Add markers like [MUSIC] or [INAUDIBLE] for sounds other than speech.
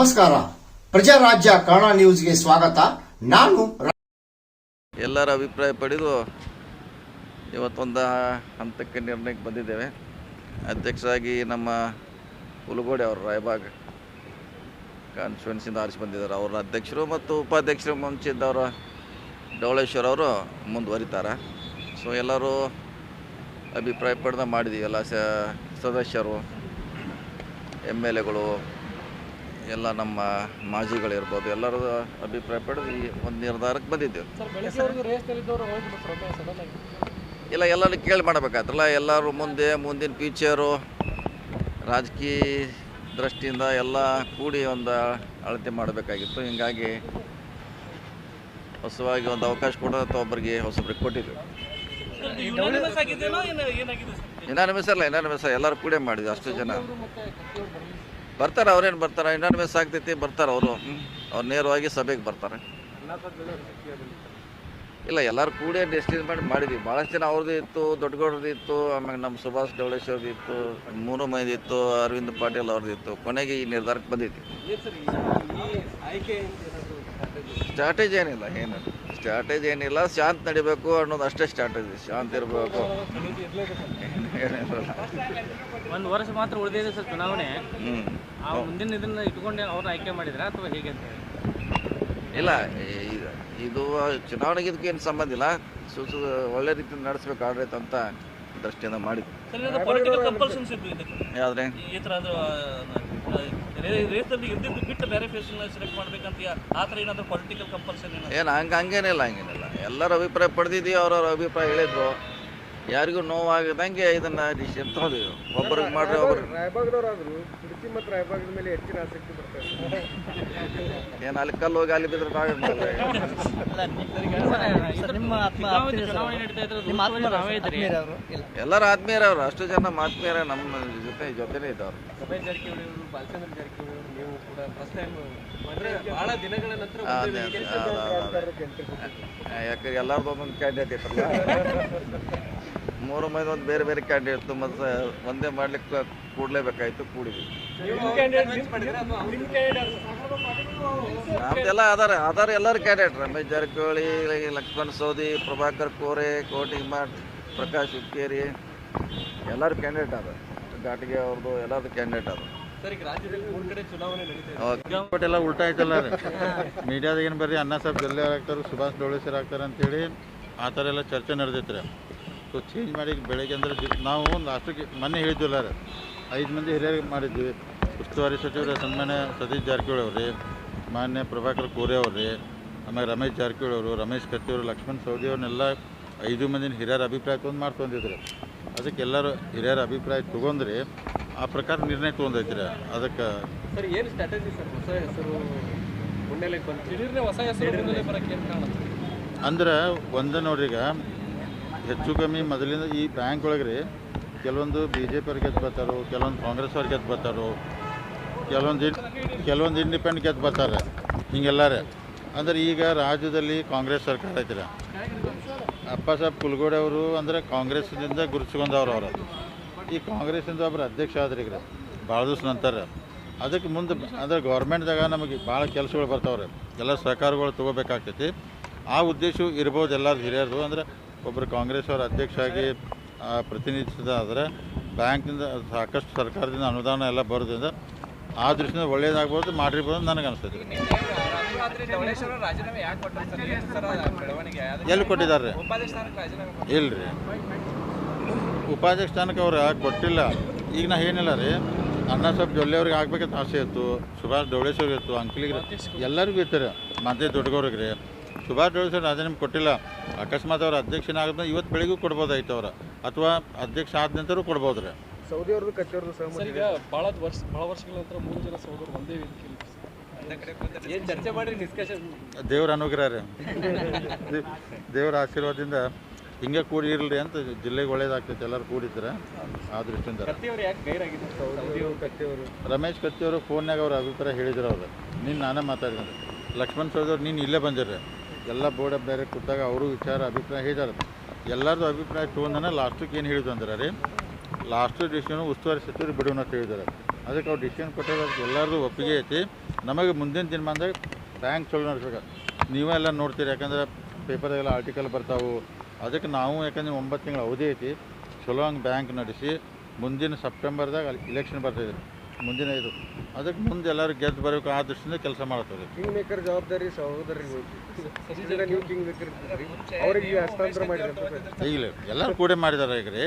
ನಮಸ್ಕಾರ. ಪ್ರಜಾರಾಜ್ಯ ಕನ್ನಡ ನ್ಯೂಸ್ಗೆ ಸ್ವಾಗತ. ನಾನು ಎಲ್ಲರ ಅಭಿಪ್ರಾಯ ಪಡೆದು ಇವತ್ತೊಂದು ಹಂತಕ್ಕೆ ನಿರ್ಣಯಕ್ಕೆ ಬಂದಿದ್ದೇವೆ. ಅಧ್ಯಕ್ಷರಾಗಿ ನಮ್ಮ ಹುಲಗೋಡೆ ಅವರು, ರಾಯಬಾಗ್ ಕಾನ್ಸ್ಟಿಟ್ಯೂನ್ಸಿಂದ ಆರಿಸಿ ಬಂದಿದ್ದಾರೆ. ಅವರ ಅಧ್ಯಕ್ಷರು ಮತ್ತು ಉಪಾಧ್ಯಕ್ಷರು ಮುಂಚಿದ್ದವರು ಡವಳೇಶ್ವರ್ ಅವರು ಮುಂದುವರಿತಾರೆ. ಸೊ ಎಲ್ಲರೂ ಅಭಿಪ್ರಾಯ ಪಡೆದ ಮಾಡಿದ್ದೀವಿ ಎಲ್ಲ ಸದಸ್ಯರು, ಎಂ ಎಲ್ ಎಗಳು ಎಲ್ಲ ನಮ್ಮ ಮಾಜಿಗಳಿರ್ಬೋದು ಎಲ್ಲರ ಅಭಿಪ್ರಾಯ ಪಡೆದು ಈ ಒಂದು ನಿರ್ಧಾರಕ್ಕೆ ಬಂದಿದ್ದೇವೆ. ಇಲ್ಲ ಎಲ್ಲರೂ ಕೇಳಿ ಮಾಡಬೇಕಾಯ್ತಲ್ಲ ಎಲ್ಲರೂ ಮುಂದೆ ಮುಂದಿನ ಫ್ಯೂಚರು ರಾಜಕೀಯ ದೃಷ್ಟಿಯಿಂದ ಎಲ್ಲ ಕೂಡಿ ಒಂದು ಅಳತೆ ಮಾಡಬೇಕಾಗಿತ್ತು. ಹಿಂಗಾಗಿ ಹೊಸವಾಗಿ ಒಂದು ಅವಕಾಶ ಕೊಡೋದು ಒಬ್ಬರಿಗೆ ಹೊಸಬ್ರಿಗೆ ಕೊಟ್ಟಿದ್ವಿ. ಯುನಾನಿಮಸ್ ಮಿಸ್ ಅಲ್ಲ ಅಲ್ಲ ಇನಾನಿಮಿಸ್ ಎಲ್ಲರೂ ಕೂಡೇ ಮಾಡಿದ್ವಿ ಅಷ್ಟು ಜನ. ಬರ್ತಾರೆ ಅವ್ರೇನು ಬರ್ತಾರೆ? ಇನಾನಿಮಿಸ್ ಆಗ್ತೈತಿ ಬರ್ತಾರೆ ಅವರು. ಅವ್ರು ನೇರವಾಗಿ ಸಭೆಗೆ ಬರ್ತಾರೆ. ಇಲ್ಲ ಎಲ್ಲರೂ ಕೂಡೇ ಮಾಡಿ ಮಾಡಿದ್ವಿ. ಭಾಳಷ್ಟು ಜನ ಅವ್ರದ್ದು ಇತ್ತು ದೊಡ್ಡಗೌಡ್ರದ್ದು ಇತ್ತು ಆಮೇಲೆ ನಮ್ಮ ಸುಭಾಷ್ ಡವಳೇಶ್ವರ್ದು ಇತ್ತು ಮೂರು ಮಂದಿ ಇತ್ತು ಅರವಿಂದ್ ಪಾಟೀಲ್ ಅವ್ರದ್ದು ಇತ್ತು. ಕೊನೆಗೆ ಈ ನಿರ್ಧಾರಕ್ಕೆ ಬಂದಿದ್ವಿ. ಆಯ್ಕೆ ಸ್ಟ್ರಾಟಜಿ ಏನಿಲ್ಲ ಏನು ಸ್ಟ್ರಾಟಜಿ ಏನಿಲ್ಲ ಶಾಂತ ನಡಿಬೇಕು ಅನ್ನೋದು ಅಷ್ಟೇ ಸ್ಟ್ರಾಟಜಿ ಶಾಂತ ಇರಬೇಕು. ಒಂದು ವರ್ಷ ಮಾತ್ರ ಉಳಿದಿದೆ ಸರ್ ಚುನಾವಣೆ. ಆ ಮುಂದಿನ ಇದನ್ನ ಇಟ್ಕೊಂಡು ಅವ್ರನ್ನ ಆಯ್ಕೆ ಮಾಡಿದ್ರ ಅಥವಾ ಹೇಗೆ ಅಂತ ಇಲ್ಲ ಇದು ಚುನಾವಣೆಗೆ ಏನು ಸಂಬಂಧ ಇಲ್ಲ. ಸು ಒಳ್ಳೆ ರೀತಿಯಿಂದ ನಡೆಸ್ಬೇಕು ಆಡಳಿತ ಅಂತ ದೃಷ್ಟಿಯಿಂದ ಮಾಡಿದ್ರು ಯಾವ್ದ್ರೆ? ಈ ಥರ ಅದು ರೇಸಲ್ಲಿ ಇದ್ದಿದ್ದು ಬಿಟ್ಟು ಬೇರೆ ಫೇಸ್ನ ಸೆಲೆಕ್ಟ್ ಮಾಡ್ಬೇಕಂತ ಆ ಥರ ಏನಾದರೂ ಪೊಲಿಟಿಕಲ್ ಕಂಪಲ್ಸನ್ ಏನು ಹಂಗೆ ಹಂಗೇನಿಲ್ಲ ಹಂಗೇನಿಲ್ಲ. ಎಲ್ಲರ ಅಭಿಪ್ರಾಯ ಪಡೆದಿದ್ದೀವಿ ಅವ್ರವ್ರ ಅಭಿಪ್ರಾಯ ಹೇಳಿದ್ರು ಯಾರಿಗೂ ನೋವಾಗದಂಗೆ ಇದನ್ನ ಡಿಸಿಷನ್ ತೊಗೊಂಡಿವಿ ಒಬ್ಬರಿಗೆ ಮಾಡ್ರೆ ಒಬ್ಬರು ರಾಯಬಾಗದವರಾದ್ರು ಉಡುಪಿ ಮತ್ತು ರಾಯಬಾಗದ ಮೇಲೆ ಹೆಚ್ಚಿನ ಆಸಕ್ತಿ ಬರ್ತಾರೆ. ಏನು ಅಲ್ಲಿ ಕಲ್ಲು ಹೋಗಿ ಅಲ್ಲಿ ಬಿದ್ರೆ ನಾವೇ ಮಾಡಿದ್ರೆ ಎಲ್ಲರೂ ಆತ್ಮೀಯರವ್ರು. ಅವರು ಅಷ್ಟು ಜನ ಆತ್ಮೀಯರ ನಮ್ಮ ಜೊತೆ ಜೊತೆನೇ ಇದ್ದವ್ರು. ಯಾಕೆ ಎಲ್ಲರದ್ದು ಒಂದೊಂದು ಕ್ಯಾಂಡಿಡೇಟ್ ಇತ್ತಲ್ಲ. [LAUGHS] ಮೂರು ಮಂದಿ ಒಂದು ಬೇರೆ ಬೇರೆ ಕ್ಯಾಂಡಿಡೇಟ್ ಮತ್ತು ಒಂದೇ ಮಾಡ್ಲಿಕ್ಕೆ ಕೂಡಲೇಬೇಕಾಯ್ತು ಕೂಡಿದ್ವಿ. ನಮ್ದೆಲ್ಲ ಅದಾರ ಅದಾರ ಎಲ್ಲರೂ ಕ್ಯಾಂಡಿಡೇಟ್ ರಮೇಶ್ ಜಾರಕಿಹೊಳಿ ಲಕ್ಷ್ಮಣ್ ಸೋದಿ ಪ್ರಭಾಕರ್ ಕೋರೆ ಕೋಟಿಮಠ್ ಪ್ರಕಾಶ್ ಹುಕ್ಕೇರಿ ಎಲ್ಲರೂ ಕ್ಯಾಂಡಿಡೇಟ್ ಅದ ಘಾಟಿಗೆ ಅವ್ರದ್ದು ಎಲ್ಲರದ್ದು ಕ್ಯಾಂಡಿಡೇಟ್ ಅದ ಬಟ್ ಎಲ್ಲ ಉಲ್ಟಾ ಐತಲ್ಲ ರೀ. ಮೀಡಿಯಾದಾಗ ಏನು ಬರ್ರಿ ಅನ್ನ ಸಾಹೇಬ್ ಗಲ್ಲಿ ಆಗ್ತಾರೆ ಸುಭಾಷ್ ಡೋಳೇಶ್ವರ್ ಆಗ್ತಾರೆ ಅಂತೇಳಿ ಆ ಥರ ಎಲ್ಲ ಚರ್ಚೆ ನಡೆದೈತ್ರಿ ರೀ. ಸೊ ಚೇಂಜ್ ಮಾಡಿ ಬೆಳಗ್ಗೆ ಅಂದರೆ ನಾವು ಲಾಸ್ಟಿಗೆ ಮೊನ್ನೆ ಹೇಳಿದ್ವಲ್ಲ ರೀ ಐದು ಮಂದಿ ಹಿರಿಯರಿಗೆ ಮಾಡಿದ್ವಿ. ಉಸ್ತುವಾರಿ ಸಚಿವರು ಸನ್ಮಾನ್ಯ ಸತೀಶ್ ಜಾರಕಿಹೊಳಿ ಅವ್ರಿ ಮಾನ್ಯ ಪ್ರಭಾಕರ್ ಕೋರೆ ಅವ್ರಿ ಆಮೇಲೆ ರಮೇಶ್ ಜಾರಕಿಹೊಳಿ ಅವರು ರಮೇಶ್ ಕತ್ತಿ ಅವರು ಲಕ್ಷ್ಮಣ್ ಸವದಿ ಅವ್ರನ್ನೆಲ್ಲ ಐದು ಮಂದಿನ ಹಿರಿಯರ ಅಭಿಪ್ರಾಯ ತೊಗೊಂಡು ಮಾಡ್ಕೊಂಡಿದ್ರು ಅದಕ್ಕೆ ಎಲ್ಲರೂ ಹಿರಿಯರ ಅಭಿಪ್ರಾಯ ತೊಗೊಂಡ್ರಿ ಆ ಪ್ರಕಾರ ನಿರ್ಣಯ ತೊಗೊಂಡೈತ್ರಿ. ಅದಕ್ಕೆ ಸರ್ ಏನು ಸ್ಟ್ರಾಟಜಿ ಸರ್? ಹೊಸ ಹೆಸರು ಮುನ್ನೆಲೆಗೆ ಬಂತು. ದಿಢೀರ್ನೆ ಹೊಸ ಹೆಸರು ಬರೋಕ್ಕೆ ಅಂದ್ರೆ ಒಂದು ನೋಡ್ರಿ ಈಗ ಹೆಚ್ಚು ಕಮ್ಮಿ ಮೊದಲಿಂದ ಈ ಬ್ಯಾಂಕ್ ಒಳಗೆ ರೀ, ಕೆಲವೊಂದು ಬಿ ಜೆ ಪಿ ಅವ್ರು ಗೆದ್ದು ಬರ್ತಾರೋ, ಕೆಲವೊಂದು ಕಾಂಗ್ರೆಸ್ ಅವ್ರು ಗೆದ್ದು ಬರ್ತಾರೆ, ಕೆಲವೊಂದು ಇನ್, ಕೆಲವೊಂದು ಇಂಡಿಪೆಂಡ್ ಗೆದ್ದು ಬರ್ತಾರೆ ಹಿಂಗೆಲ್ಲಾರ ಅಂದ್ರೆ ಈಗ ರಾಜ್ಯದಲ್ಲಿ ಕಾಂಗ್ರೆಸ್ ಸರ್ಕಾರ ಐತಿರ ಅಪ್ಪ ಸಾಹೇಬ್ ಕುಲ್ಗೋಡೆ ಅವರು ಅಂದರೆ ಕಾಂಗ್ರೆಸ್ನಿಂದ ಗುರುತಿಸ್ಕೊಂಡವ್ರು ಅವರು. ಈ ಕಾಂಗ್ರೆಸ್ಸಿಂದ ಒಬ್ಬರು ಅಧ್ಯಕ್ಷ ಆದ್ರಿ ಈಗ ಭಾಳ ದಿವಸ ನಂತರ ಅದಕ್ಕೆ ಮುಂದೆ ಅಂದರೆ ಗೌರ್ಮೆಂಟ್ದಾಗ ನಮಗೆ ಭಾಳ ಕೆಲಸಗಳು ಬರ್ತಾವ್ರೆ. ಎಲ್ಲ ಸಹಕಾರಗಳು ತೊಗೋಬೇಕಾಗ್ತೈತಿ. ಆ ಉದ್ದೇಶ ಇರ್ಬೋದು ಎಲ್ಲರ ಹಿರಿಯರು ಅಂದ್ರೆ ಒಬ್ಬರು ಕಾಂಗ್ರೆಸ್ ಅವರ ಅಧ್ಯಕ್ಷ ಆಗಿ ಬ್ಯಾಂಕ್ನಿಂದ ಪ್ರತಿನಿಧಿಸಿದಾದ್ರೆ ಬ್ಯಾಂಕಿಂದ ಸಾಕಷ್ಟು ಸರ್ಕಾರದಿಂದ ಅನುದಾನ ಎಲ್ಲ ಬರೋದ್ರಿಂದ ಆ ದೃಷ್ಟಿಯಿಂದ ಒಳ್ಳೇದಾಗ್ಬೋದು, ಮಾಡಿರ್ಬೋದು ನನಗೆ ಬೆಳವಣಿಗೆ ಎಲ್ಲಿ ಕೊಟ್ಟಿದ್ದಾರೆ? ರಾಜೀನಾಮೆ ಇಲ್ರಿ. ಉಪಾಧ್ಯಕ್ಷ ಸ್ಥಾನಕ್ಕೆ ಅವ್ರು ಕೊಟ್ಟಿಲ್ಲ. ಈಗ ನಾ ಏನಿಲ್ಲ ರೀ. ಅಣ್ಣ ಸಾಹೇಬ್ ಜೊಲ್ಲೆ ಅವ್ರಿಗೆ ಆಗ್ಬೇಕಂತ ಆಸೆ ಇತ್ತು. ಸುಭಾಷ್ ಡೋಳೇಶ್ವರಿಗೆ ಇತ್ತು, ಅಂಕಲಿಗೆ ಎಲ್ಲರಿಗೂ ಇತ್ತು ರೀ. ಮತ್ತೆ ರೀ. ಸುಭಾಷ್ ಡೋಳೇಶ್ವರ್ ರಾಜೀನಾಮೆ ಕೊಟ್ಟಿಲ್ಲ. ಅಕಸ್ಮಾತ್ ಅವರು ಅಧ್ಯಕ್ಷನ ಆಗಿದ್ರೆ ಇವತ್ತು ಬೆಳಿಗ್ಗೆ ಕೊಡ್ಬೋದಾಯ್ತು ಅವರ. ಅಥವಾ ಅಧ್ಯಕ್ಷ ಆದ ನಂತರ ಕೊಡ್ಬೋದು ರೀ ಸೌದಿ ಅವ್ರದ್ದು ಕಚ್ಚೋರ್ದು ಸರ್ ಈಗ ಭಾಳ ವರ್ಷ ಭಾಳ ವರ್ಷಗಳ ನಂತರ ಮೂರು ಜನ ಸೌದರು ಒಂದೇ ವೇದಿಕೆಯಲ್ಲಿ ಏನು ಚರ್ಚೆ ಮಾಡಿ ಡಿಸ್ಕಷನ್ ದೇವ್ರ ಅನುಗ್ರಹ ರೀ. ದೇವ್ರ ಆಶೀರ್ವಾದದಿಂದ ಹಿಂಗೆ ಕೂಡಿ ಇರಲಿ ಅಂತ ಜಿಲ್ಲೆಗೆ ಒಳ್ಳೇದಾಗ್ತೈತೆ ಎಲ್ಲರೂ ಕೂಡಿದ್ರೆ ಆ ದೃಷ್ಟಿಯಿಂದ. ಕತ್ತಿಯವರು ಯಾಕೆ ಗೈರಾಗಿದ್ದಾರೆ? ಸೌದಿ ಕತ್ತಿಯವರು ರಮೇಶ್ ಕತ್ತಿ ಅವರು ಫೋನ್ಯಾಗ ಅವ್ರ ಅಭಿಪ್ರಾಯ ಹೇಳಿದ್ರು ಅವ್ರು. ನೀನು ನಾನೇ ಮಾತಾಡಿದ್ರೆ ಲಕ್ಷ್ಮಣ್ ಸೌದವ್ರು ನೀನು ಇಲ್ಲೇ ಬಂದಿರ್ರಿ. ಎಲ್ಲ ಬೋರ್ಡ್ ಬೇರೆ ಕೂತಾಗ ಅವರು ವಿಚಾರ, ಅಭಿಪ್ರಾಯ ಹೇಳಿದಾರೆ. ಎಲ್ಲರದು ಅಭಿಪ್ರಾಯ ತೊಗೊಂಡನ ಲಾಸ್ಟಿಗೆ ಏನು ಹೇಳಿದ್ರು ಅಂದ್ರೆ ರೀ, ಲಾಸ್ಟು ಡಿಸಿಷನ್ ಉಸ್ತುವಾರಿ ಸಚಿವರು ಬಿಡೋಣ ಅಂತ ಹೇಳಿದ್ದಾರೆ ಅದಕ್ಕೆ ಅವ್ರು ಡಿಸಿಷನ್ ಕೊಟ್ಟಾಗ ಅದಕ್ಕೆ ಎಲ್ಲರದು ಒಪ್ಪಿಗೆ ಐತಿ. ನಮಗೆ ಮುಂದಿನ ದಿನಮಾನದಾಗ ಬ್ಯಾಂಕ್ ಚಲೋ ನಡೆಸ್ಬೇಕು. ನೀವೇ ಎಲ್ಲ ನೋಡ್ತೀರಿ, ಯಾಕಂದ್ರೆ ಪೇಪರ್ದಾಗೆಲ್ಲ ಆರ್ಟಿಕಲ್ ಬರ್ತಾವೆ. ಅದಕ್ಕೆ ನಾವು ಯಾಕಂದ್ರೆ ಒಂಬತ್ತು ತಿಂಗಳ ಅವಧಿ ಐತಿ. ಚಲೋ ಹಂಗೆ ಬ್ಯಾಂಕ್ ನಡೆಸಿ ಮುಂದಿನ ಸೆಪ್ಟೆಂಬರ್ದಾಗ ಅಲ್ಲಿ ಇಲೆಕ್ಷನ್ ಬರ್ತಾಯಿದೆ ಮುಂದಿನ ಇದು. ಅದಕ್ಕೆ ಮುಂದೆ ಎಲ್ಲರೂ ಗೆದ್ದು ಬರಬೇಕು ಆ ದೃಷ್ಟಿಯಿಂದ ಕೆಲಸ ಮಾಡ್ತಾರೆ. ಕಿಂಗ್ ಮೇಕರ್ ಜವಾಬ್ದಾರಿ ಸಹೋದರಿ ನೀವು. ಕಿಂಗ್ ಮೇಕರ್ ಅವ್ರಿಗೆ ಹಸ್ತಾಂತರ ಮಾಡಿದ್ರೆ ಈಗಲೇ ಎಲ್ಲರೂ ಕೂಡ ಮಾಡಿದ್ದಾರೆ ಈಗ ರೀ